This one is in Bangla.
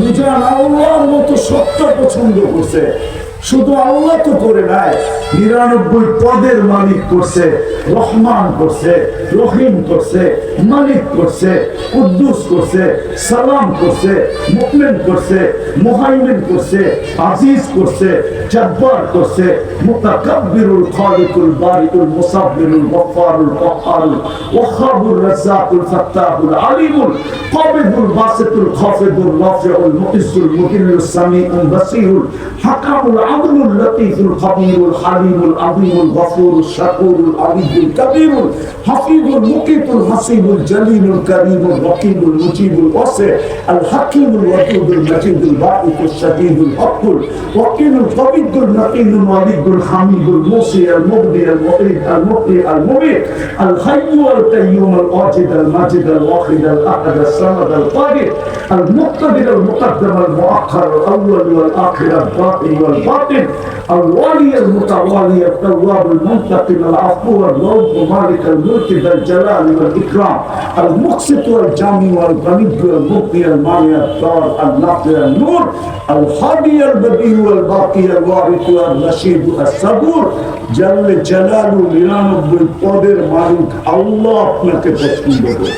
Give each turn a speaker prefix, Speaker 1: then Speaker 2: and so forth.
Speaker 1: 你这样来侮辱我 সত্য পছন্দ করছে। শুধু আল্লাহ তো করে নাই, নিরানব্বই পদের মালিক করছে, রহমান করছে, রহিম করছে, মালিক করছে, কুদ্দুস করছে, সালাম করছে মুকমেন করছে, মুহাইমিন করছে, আজিজ করছে, জব্বার করছে, মুতাকাব্বিরুল খালিকুল বারিকুল মুসাব্বিরুল গফফারুল কহ্হারুল ওয়াহাবুর রাজ্জাকুল ফাত্তাহুল আলিমুল কাবিদুল বাসিতুল খাফিদুল রাফিউল মুইজ্জুল মুকিল্লুস সামিউল বাসিরুল হাকামুল আদলুল লতিফুল খবীরুল হালিমুল আযীমুল গফুরুল শাকুরুল আলিয়ুল কাবীরুল হাফিজুল মুকিতুল হাসিবুল জলিলুল কারীমুল রকিবুল মুজিবুল ওয়াসি আল হাকিমুল ওয়াদুদুল মাজিদুল বাঈকুল শাদীদুল হকুল ওয়াকিলুল কবিদুল নাকিলুল মালিকুল হামিদুল মুসি আল মুগদি আল মুঈদ আল মুকি আল মুমিত আল হাইয়্যু আল কাইয়্যুম আল ওয়াজিদ আল মাজিদ আল ওয়াহিদ আল আহাদ আল সামাদ আল কাদির আল মুক্তাদির আল মুকদ্দাম আল মুআখখার আল الاول والاخر الظاهر والباطن الوالي المتوالي التواب المنتقم العفو الرؤوف مالك الملك ذا الجلال والاكرام المقسط والجامع والغني والمغني المانع الدار النافع النور الهادي البديع والباقي الوارث والرشيد الصبور جل جلاله নিরানব্বই পদের মালিক আল্লাহ আপনাকে পছন্দ করে